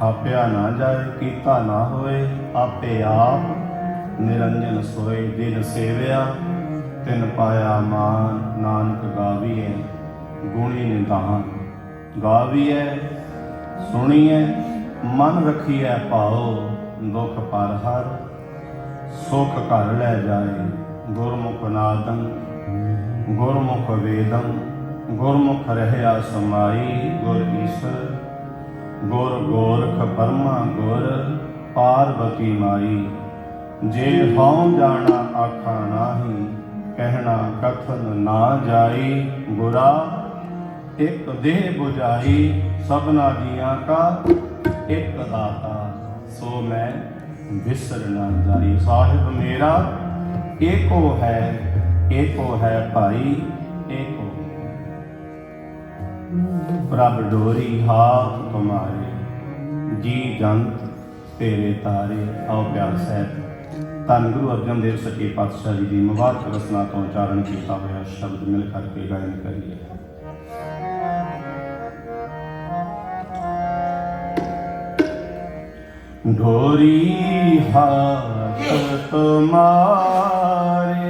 ਥਾਪਿਆ ਨਾ ਜਾਏ, ਕੀਤਾ ਨਾ ਹੋਏ, ਆਪੇ ਆਪ ਨਿਰੰਜਨ ਸੋਏ, ਦਿਨ ਸੇਵਿਆ, ਤਿਨ ਪਾਇਆ ਮਾਨ, ਨਾਨਕ ਗਾਵੀਐ, ਗੁਣੀ ਨਿਧਾਨ ਗਾਵੀਐ, ਸੁਣੀਐ, ਮਨ ਰਖੀਐ ਭਾਉ, ਦੁਖ ਪਰ ਹਰ, ਸੁਖ ਘਰ ਲੈ ਜਾਏ, ਗੁਰਮੁਖ ਨਾਦੰ, ਗੁਰਮੁਖ ਵੇਦੰ, ਗੁਰਮੁਖ ਰਹਿਆ ਸਮਾਈ, ਗੁਰ ਈਸ਼ਰ ਗੁਰ ਗੋਰਖ ਪਰਮਾ ਗੁਰ ਪਾਰਵਤੀ ਮਾਈ। ਜੇ ਹਉ ਜਾਣਾ ਆਖਾ ਨਾਹੀ, ਕਹਿਣਾ ਕਥਨ ਨਾ ਜਾਈ। ਗੁਰਾ ਇੱਕ ਦੇਹ 부ਜਾਈ ਸਭਨਾ ਜੀਆਂ ਕਾ ਇੱਕ ਦਾਤਾ, ਸੋ ਮੈਂ ਵਿਸਰ ਨਾ ਜਾਈ। ਸਾਹਿਬ ਮੇਰਾ, ਏਕੋ ਹੈ ਏਕੋ ਹੈ ਭਾਈ। ਪ੍ਰਭ ਡੋਰੀ ਹਾਥ ਤੁਮਾਰੇ ਜੀ ਜੰਤ ਤੇਰੇ ਤਾਰੇ ਆਓ ਪਿਆਰ ਸਹਿਤ ਧੰਨ ਗੁਰੂ ਅਰਜਨ ਦੇਵ ਸੱਚੇ ਪਾਤਸ਼ਾਹ ਜੀ ਦੀ ਮੁਬਾਰਕ ਰਸਨਾ ਤੋਂ ਉਚਾਰਨ ਕੀਤਾ ਹੋਇਆ ਸ਼ਬਦ ਮਿਲ ਕਰਕੇ ਗਾਇਨ ਕਰੀਏ। ਢੋਰੀ ਹਾਥ ਤੁਮਾਰੇ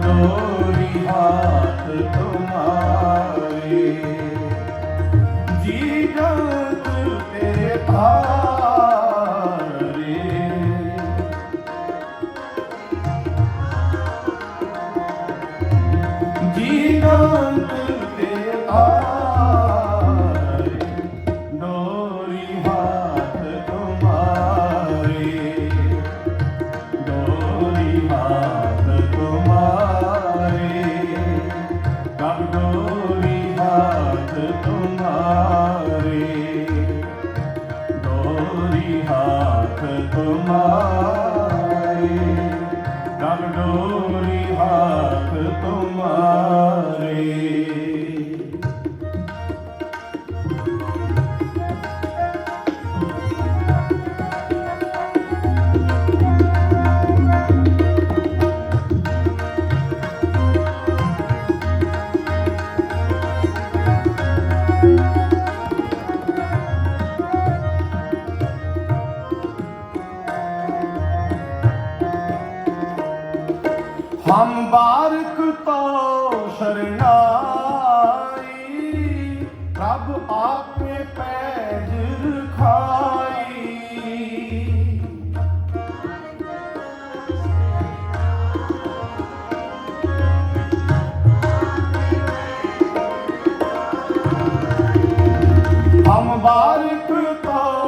डोरी हाथ तुम्हारे जीवत पे भारे जीवत Allah ਹਮ ਤੋ ਸਰਣਾਈ ਪ੍ਰਭ ਆਪੇ ਪੈਜ ਖਾਈ ਹਮ ਤੋ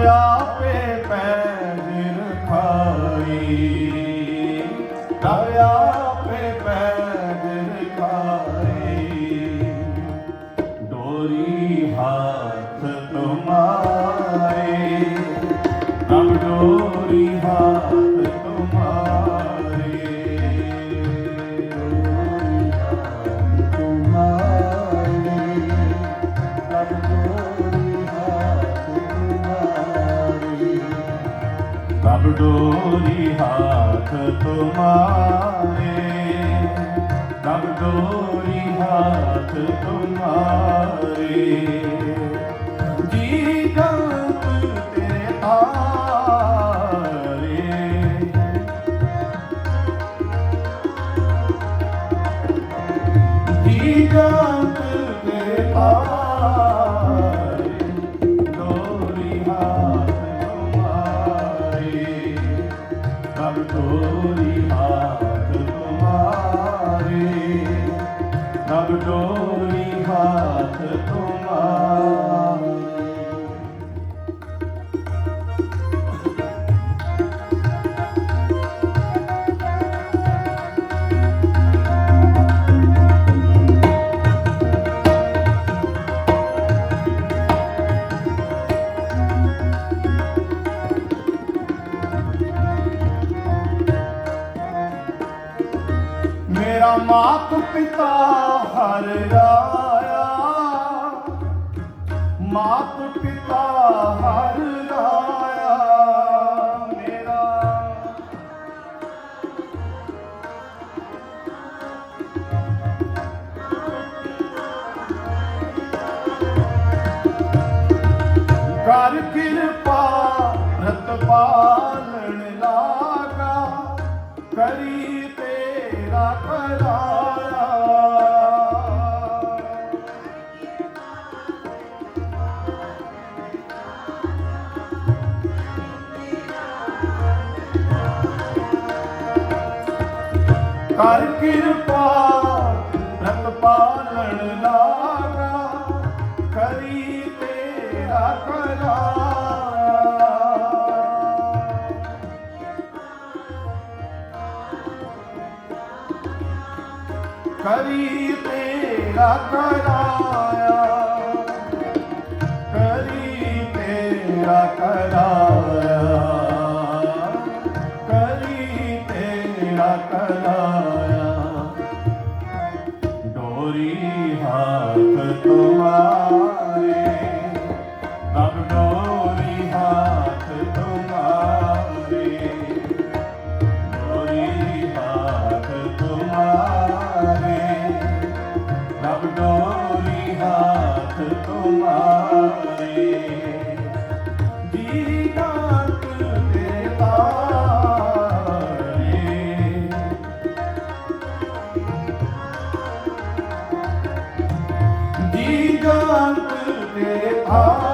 ਪ੍ਰਭ ਆਪੇ ਪੈਰ ਪ੍ਰਭ ਡੋਰੀ ਹਾਥ ਤੁਮਾਰੇ। ਪ੍ਰਭ ਡੋਰੀ ਹਾਥ ਤੁਮਾਰੇ। ਜੀ ਗੰਤ ਤੇਰੇ ਤਾਰੇ ਜੀਵੰਤ ਦੇ ਕਰ ਕਿਰਪਾ ਰਤ ਪਾਲਣ ਲਾਗਾ ਕਰੀ ਤੇਰਾ ਕਰਾ ਕਰੀ ਤੇਰਾ ਕਰਾਇਆ। ਕਰੀ ਤੇਰਾ ਕਰਾਇਆ। 아.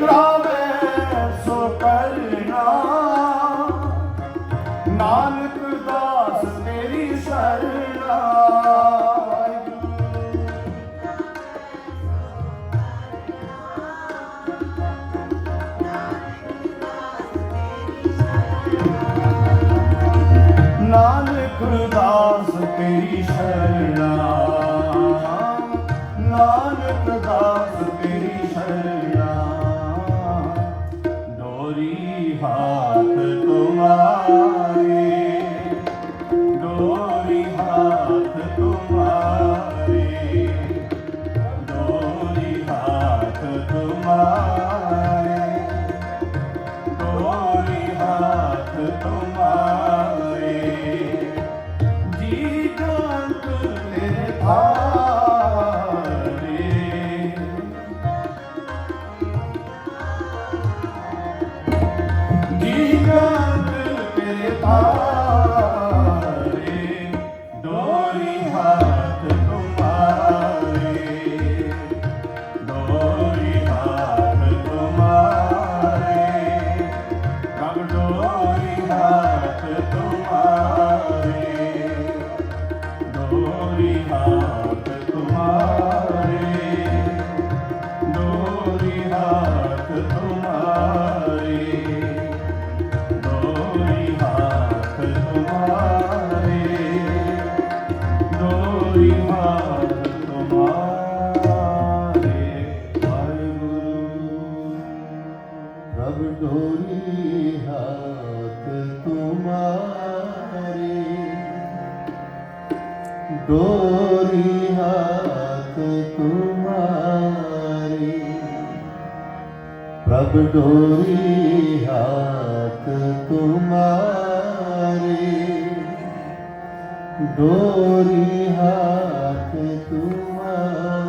ਕਰਾਵੇ ਸੋ ਕਰਨਾ ਨਾਨਕ ਦਾਸ ਤੇਰੀ ਸਰਨਾ ਨਾਨਕ ਦਾਸ ਤੇਰੀ ਸਰਨਾ ਨਾਨਕ ਦਾਸ कोई हाथ तुम्हारे डोरी हाथ तुम्हारे